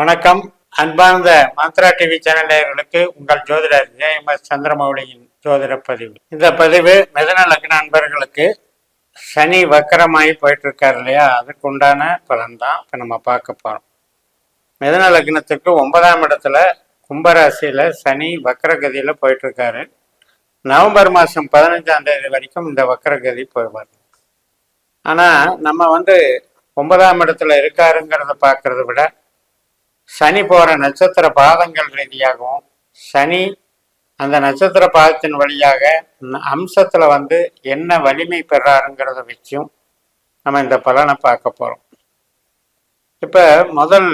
வணக்கம். அன்பார்ந்த Mantra TV channel நேயர்களுக்கு உங்கள் ஜோதிடர் ஜேஎம்எஸ் சந்திரமௌலியின் ஜோதிட பதிவு. இந்த பதிவு மிதன லக்ன அன்பர்களுக்கு சனி வக்கரமாகி போயிட்டு இருக்காரு இல்லையா? அதுக்கு உண்டான பலன் தான் இப்போ நம்ம பார்க்க போகிறோம் மிதன லக்னத்துக்கு ஒன்பதாம் இடத்துல கும்பராசியில் சனி வக்கரகதியில் போயிட்டு இருக்காரு நவம்பர் மாதம் பதினஞ்சாம் தேதி வரைக்கும் இந்த வக்கரகதி போய்வார் ஆனால் நம்ம வந்து ஒன்பதாம் இடத்துல இருக்காருங்கிறத பார்க்கறத விட சனி போகிற நட்சத்திர பாதங்கள் ரீதியாகவும் சனி அந்த நட்சத்திர பாதத்தின் வழியாக அம்சத்தில் வந்து என்ன வலிமை பெறாருங்கிறத வச்சும் நம்ம இந்த பலனை பார்க்க போகிறோம் இப்போ முதல்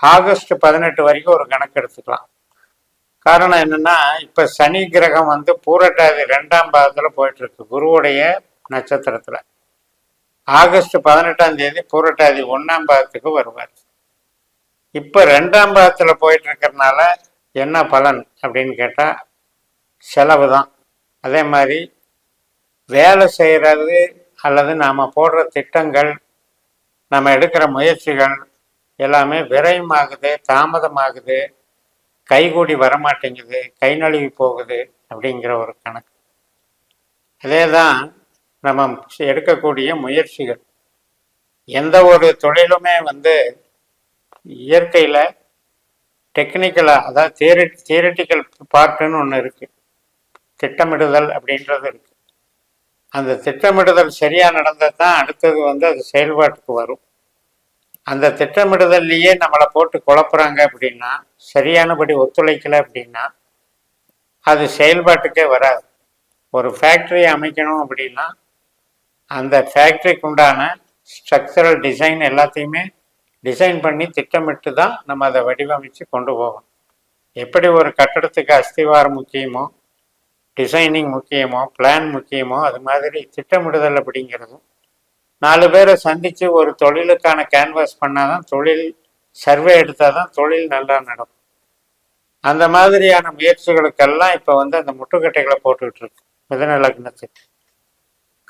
ஆகஸ்ட் பதினெட்டு வரைக்கும் ஒரு கணக்கு எடுத்துக்கலாம். காரணம் என்னன்னா இப்போ சனி கிரகம் வந்து பூரட்டாதி ரெண்டாம் பாதத்தில் போயிட்டுருக்கு குருவுடைய நட்சத்திரத்தில். ஆகஸ்ட் பதினெட்டாம் தேதி பூரட்டாதி ஒன்றாம் பாதத்துக்கு வருவார். இப்போ ரெண்டாம் பாகத்துல போயிட்டு இருக்கிறதுனால என்ன பலன் அப்படின்னு கேட்டால் செலவு தான் அதே மாதிரி வேலை செய்கிறது அல்லது நாம் போடுற திட்டங்கள் நம்ம எடுக்கிற முயற்சிகள் எல்லாமே விரயமாகுது தாமதமாகுது கைகூடி வரமாட்டேங்குது கை நழுவி போகுது அப்படிங்கிற ஒரு கணக்கு. அதே தான் நம்ம எடுக்கக்கூடிய முயற்சிகள். எந்த ஒரு தொழிலுமே வந்து இயற்கையில் டெக்னிக்கலாக அதாவது தியரி தியரிட்டிக்கல் பார்ட்டுன்னு ஒன்று இருக்குது திட்டமிடுதல் அப்படின்றது இருக்குது அந்த திட்டமிடுதல் சரியாக நடந்தது தான் அடுத்தது வந்து அது செயல்பாட்டுக்கு வரும். அந்த திட்டமிடுதல்லையே நம்மளை போட்டு குழப்புறாங்க அப்படின்னா சரியானபடி ஒத்துழைக்கலை அப்படின்னா அது செயல்பாட்டுக்கே வராது. ஒரு ஃபேக்ட்ரி அமைக்கணும் அப்படின்னா அந்த ஃபேக்ட்ரிக்கு உண்டான ஸ்ட்ரக்சரல் டிசைன் எல்லாத்தையுமே டிசைன் பண்ணி திட்டமிட்டு தான் நம்ம அதை வடிவமைச்சு கொண்டு போகணும். எப்படி ஒரு கட்டடத்துக்கு அஸ்திவாரம் முக்கியமோ டிசைனிங் முக்கியமோ பிளான் முக்கியமோ அது மாதிரி திட்டமிடுதல் அப்படிங்கிறதும் நாலு பேரை சந்தித்து ஒரு தொழிலுக்கான கேன்வாஸ் பண்ணாதான் தொழில் சர்வே எடுத்தால் தான் தொழில் நல்லா நடக்கும். அந்த மாதிரியான முயற்சிகளுக்கெல்லாம் இப்போ வந்து அந்த முட்டுக்கட்டைகளை போட்டுக்கிட்டு இருக்கு மிதன லக்னத்துக்கு.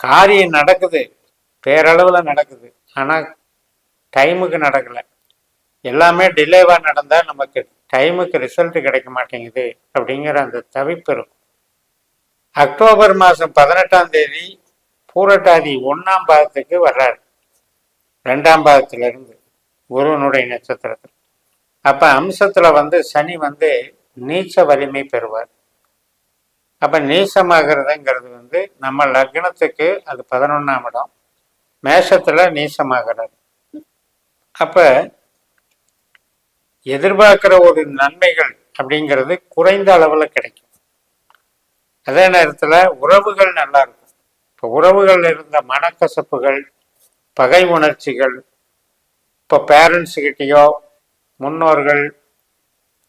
காரியம் நடக்குது பேரளவில் நடக்குது ஆனால் டைமுக்கு நடக்கலை. எல்லாமே டிலேவாக நடந்தால் நமக்கு டைமுக்கு ரிசல்ட் கிடைக்க மாட்டேங்குது அப்படிங்கிற அந்த தவிப்பு இருக்கும். அக்டோபர் மாதம் பதினெட்டாம் தேதி பூரட்டாதி ஒன்றாம் பாகத்துக்கு வர்றாரு. ரெண்டாம் பாதத்திலிருந்து குருவனுடைய நட்சத்திரத்தில். அப்போ அம்சத்தில் வந்து சனி வந்து நீச்ச வலிமை பெறுவார். அப்போ நீசமாகிறதுங்கிறது வந்து நம்ம லக்னத்துக்கு அது பதினொன்றாம் இடம். மேஷத்தில் நீசமாகிறது அப்ப எதிர்பார்க்கிற ஒரு நன்மைகள் அப்படிங்கிறது குறைந்த அளவுல கிடைக்கும். அதே நேரத்துல உறவுகள் நல்லா இருக்கும். இப்போ உறவுகள் இருந்த மனக்கசப்புகள் பகை உணர்ச்சிகள் இப்போ பேரண்ட்ஸ் கிட்டேயோ முன்னோர்கள்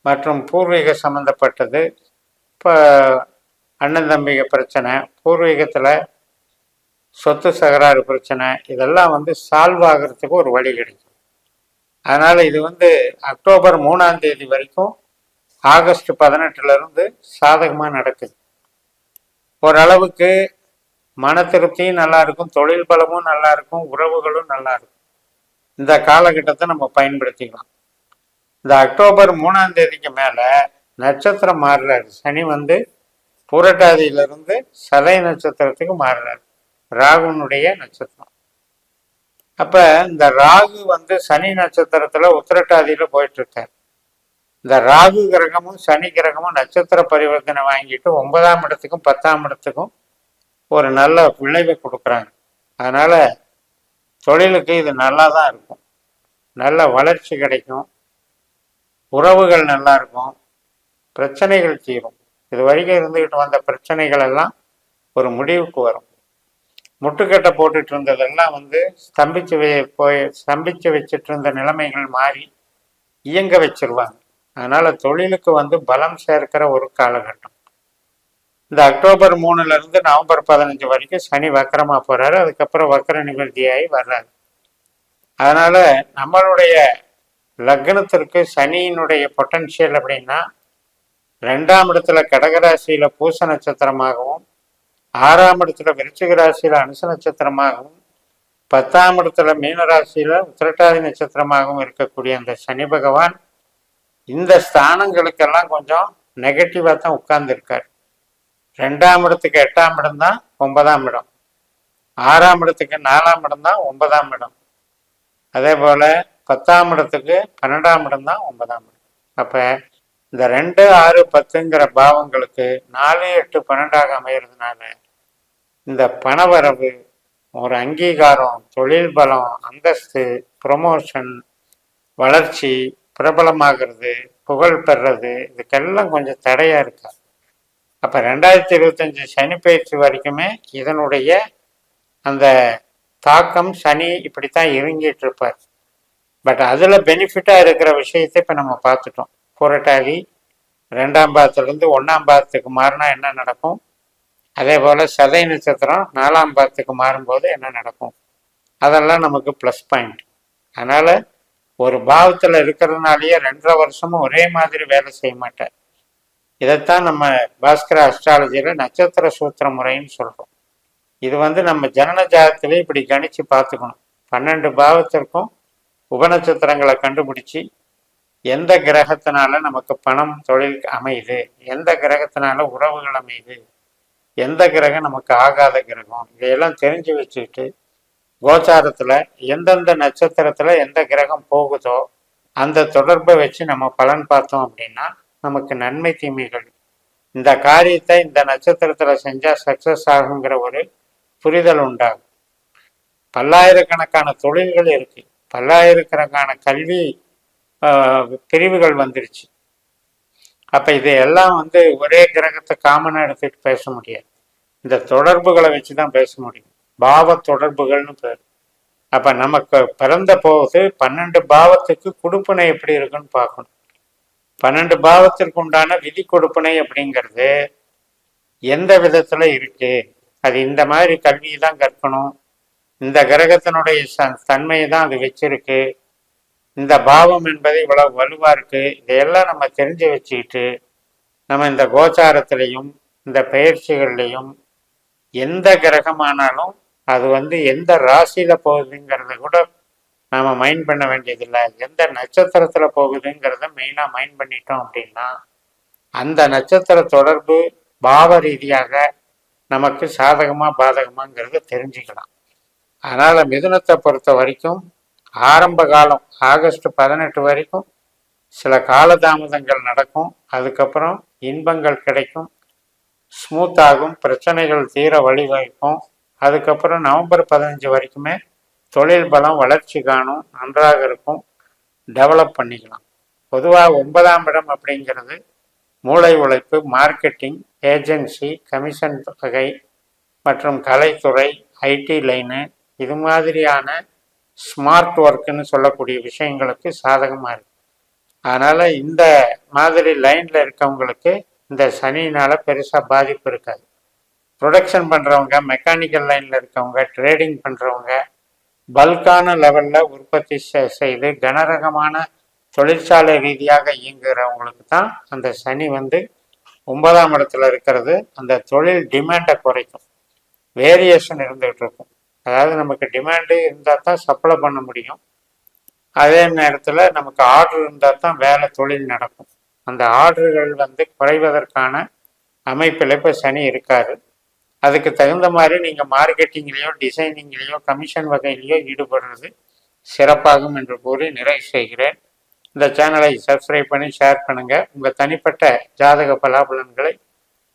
மற்றும் பூர்வீக சம்பந்தப்பட்டது இப்போ அண்ணன் தம்பிக பிரச்சனை பூர்வீகத்தில் சொத்து சகராறு பிரச்சனை இதெல்லாம் வந்து சால்வ் ஆகிறதுக்கு ஒரு வழி கிடைக்கும். அதனால் இது வந்து அக்டோபர் மூணாம் தேதி வரைக்கும் ஆகஸ்ட் பதினெட்டுலேருந்து சாதகமாக நடக்குது. ஓரளவுக்கு மன திருப்தியும் நல்லா இருக்கும் தொழில் பலமும் நல்லா இருக்கும் உறவுகளும் நல்லா இருக்கும் இந்த காலகட்டத்தை நம்ம பயன்படுத்திக்கலாம். இந்த அக்டோபர் மூணாம் தேதிக்கு மேலே நட்சத்திரம் மாறுறாரு. சனி வந்து பூரட்டாதியிலிருந்து சதய நட்சத்திரத்துக்கு மாறுறாரு. ராகுனுடைய நட்சத்திரம். அப்ப இந்த ராகு வந்து சனி நட்சத்திரத்துல உத்திரட்டாதியில போயிட்டு இருக்கார் இந்த ராகு கிரகமும் சனி கிரகமும் நட்சத்திர பரிவர்த்தனை வாங்கிட்டு ஒன்பதாம் இடத்துக்கும் பத்தாம் இடத்துக்கும் ஒரு நல்ல விளைவை கொடுக்குறாங்க. அதனால தொழிலுக்கு இது நல்லா தான் இருக்கும். நல்ல வளர்ச்சி கிடைக்கும். உறவுகள் நல்லா இருக்கும். பிரச்சனைகள் தீரும். இது வரைக்கும் இருந்துகிட்டு வந்த பிரச்சனைகள் எல்லாம் ஒரு முடிவுக்கு வரும். முட்டுக்கட்டை போட்டுட்டு இருந்ததெல்லாம் வந்து ஸ்தம்பிச்சு போய் ஸ்தம்பிச்சு வச்சுட்டு இருந்த நிலைமைகள் மாறி இயங்க வச்சிருவாங்க. அதனால தொழிலுக்கு வந்து பலம் சேர்க்கிற ஒரு காலகட்டம். இந்த அக்டோபர் மூணுல இருந்து நவம்பர் பதினஞ்சு வரைக்கும் சனி வக்கரமா போறாரு. அதுக்கப்புறம் வக்கர நிவர்த்தியாகி வர்றாரு. அதனால நம்மளுடைய லக்னத்திற்கு சனியினுடைய பொட்டன்ஷியல் அப்படின்னா ரெண்டாம் இடத்துல கடகராசியில பூச நட்சத்திரமாகவும் ஆறாம் இடத்துல விருச்சிக ராசியில அனுச நட்சத்திரமாகவும் பத்தாம் இடத்துல மீனராசியில உத்திரட்டாதி நட்சத்திரமாகவும் இருக்கக்கூடிய அந்த சனி பகவான் இந்த ஸ்தானங்களுக்கெல்லாம் கொஞ்சம் நெகட்டிவா தான் உட்கார்ந்துருக்கார். ரெண்டாம் இடத்துக்கு எட்டாம் இடம் தான் ஒன்பதாம் இடம். ஆறாம் இடத்துக்கு நாலாம் இடம் தான் ஒன்பதாம் இடம். அதே போல பத்தாம் இடத்துக்கு பன்னெண்டாம் இடம் தான் ஒன்பதாம் இடம். அப்ப இந்த ரெண்டு ஆறு பத்துங்கிற பாவங்களுக்கு நாலு எட்டு பன்னெண்டாக அமைகிறதுனால இந்த பணவரவு ஒரு அங்கீகாரம் தொழில் பலம் அந்தஸ்து ப்ரொமோஷன் வளர்ச்சி பிரபலமாகிறது புகழ் பெறுறது இதுக்கெல்லாம் கொஞ்சம் தடையாக இருக்கா? அப்போ ரெண்டாயிரத்தி இருபத்தஞ்சு சனி பயிற்சி வரைக்குமே இதனுடைய அந்த தாக்கம் சனி இப்படித்தான் இறங்கிட்டு இருப்பார். பட் அதில் பெனிஃபிட்டாக இருக்கிற விஷயத்தை இப்போ நம்ம பார்த்துட்டோம். புரட்டாதி ரெண்டாம் பாதத்துலேருந்து ஒன்றாம் பாதத்துக்கு மாறினா என்ன நடக்கும்? அதே போல் சதை நட்சத்திரம் நாலாம் பாதத்துக்கு மாறும்போது என்ன நடக்கும்? அதெல்லாம் நமக்கு ப்ளஸ் பாயிண்ட் அதனால் ஒரு பாவத்தில் இருக்கிறதுனாலேயே ரெண்டரை வருஷமும் ஒரே மாதிரி வேலை செய்ய மாட்டார். இதைத்தான் நம்ம பாஸ்கர அஸ்ட்ராலஜியில் நட்சத்திர சூத்திர முறைன்னு சொல்கிறோம் இது வந்து நம்ம ஜனன ஜாதத்திலே இப்படி கணிச்சு பார்த்துக்கணும். பன்னெண்டு பாவத்திற்கும் உபநட்சத்திரங்களை கண்டுபிடிச்சி எந்த கிரகத்தினால நமக்கு பணம் தொழில் அமையுது? எந்த கிரகத்தினால உறவுகள் அமையுது? எந்த கிரகம் நமக்கு ஆகாத கிரகம்? இதையெல்லாம் தெரிஞ்சு வச்சுக்கிட்டு கோச்சாரத்தில் எந்தெந்த நட்சத்திரத்தில் எந்த கிரகம் போகுதோ அந்த தொடர்பை வச்சு நம்ம பலன் பார்த்தோம் அப்படின்னா நமக்கு நன்மை தீமைகள். இந்த காரியத்தை இந்த நட்சத்திரத்தில் செஞ்சால் சக்ஸஸ் ஆகுங்கிற ஒரு புரிதல் உண்டாகும். பல்லாயிரக்கணக்கான தொழில்கள் இருக்குது பல்லாயிரக்கணக்கான கல்வி பிரிவுகள் வந்துருச்சு. அப்ப இதையெல்லாம் வந்து ஒரே கிரகத்தை காமனா எடுத்துட்டு பேச முடியாது. இந்த தொடர்புகளை வச்சுதான் பேச முடியும். பாவ தொடர்புகள்னு பேர். அப்ப நமக்கு பிறந்த போது பன்னெண்டு பாவத்துக்கு கொடுப்பனை எப்படி இருக்குன்னு பார்க்கணும். பன்னெண்டு பாவத்திற்கு உண்டான விதி கொடுப்பனை அப்படிங்கிறது எந்த விதத்துல இருக்கு? அது இந்த மாதிரி கல்வியை தான் கற்கணும். இந்த கிரகத்தினுடைய தன்மையை தான் அது வச்சிருக்கு. இந்த பாவம் என்பது இவ்வளவு வலுவா இருக்கு இதையெல்லாம் நம்ம தெரிஞ்சு வச்சுக்கிட்டு நம்ம இந்த கோச்சாரத்திலையும் இந்த பயிற்சிகள்லையும் எந்த கிரகமானாலும் அது வந்து எந்த ராசியில போகுதுங்கிறத கூட நாம மைண்ட் பண்ண வேண்டியதில்லை. எந்த நட்சத்திரத்துல போகுதுங்கிறத மெயினா மைண்ட் பண்ணிட்டோம் அப்படின்னா அந்த நட்சத்திர தொடர்பு பாவ ரீதியாக நமக்கு சாதகமா பாதகமாங்கிறத தெரிஞ்சுக்கலாம். அதனால மிதுனத்தை பொறுத்த வரைக்கும் ஆரம்ப காலம் ஆகஸ்ட் பதினெட்டு வரைக்கும் சில காலதாமதங்கள் நடக்கும். அதுக்கப்புறம் இன்பங்கள் கிடைக்கும். ஸ்மூத்தாகும் பிரச்சனைகள் தீர வழிவகுக்கும் அதுக்கப்புறம் நவம்பர் பதினஞ்சு வரைக்குமே தொழில் பலம் வளர்ச்சி காணும். நன்றாக இருக்கும். டெவலப் பண்ணிக்கலாம். பொதுவாக ஒன்பதாம் இடம் அப்படிங்கிறது மூளை உழைப்பு மார்க்கெட்டிங் ஏஜென்சி கமிஷன் தொகை மற்றும் கலைத்துறை ஐடி லைனு இது மாதிரியான ஸ்மார்ட் ஒர்க்குன்னு சொல்லக்கூடிய விஷயங்களுக்கு சாதகமாக இருக்கு. அதனால் இந்த மாதிரி லைனில் இருக்கவங்களுக்கு இந்த சனியினால் பெருசாக பாதிப்பு இருக்காது. ப்ரொடக்ஷன் பண்ணுறவங்க மெக்கானிக்கல் லைனில் இருக்கவங்க ட்ரேடிங் பண்ணுறவங்க பல்கான லெவலில் உற்பத்தி செய்து கனரகமான தொழிற்சாலை ரீதியாக இயங்குகிறவங்களுக்கு தான் அந்த சனி வந்து ஒன்பதாம் இடத்துல இருக்கிறது. அந்த தொழில் டிமாண்டை குறைக்கும். வேரியேஷன் இருந்துகிட்டு இருக்கும். அதாவது நமக்கு டிமாண்டு இருந்தால் தான் சப்ளை பண்ண முடியும். அதே நேரத்தில் நமக்கு ஆர்டர் இருந்தால் தான் வேலை தொழில் நடக்கும். அந்த ஆர்டர்கள் வந்து குறைவதற்கான அமைப்பில் இப்போ சனி இருக்காரு. அதுக்கு தகுந்த மாதிரி நீங்கள் மார்க்கெட்டிங்லேயோ டிசைனிங்லேயோ கமிஷன் வகையிலையோ ஈடுபடுறது சிறப்பாகும் என்று கூறி நிறைவு செய்கிறேன். இந்த சேனலை சப்ஸ்கிரைப் பண்ணி ஷேர் பண்ணுங்கள் உங்கள் தனிப்பட்ட ஜாதக பலாபலன்களை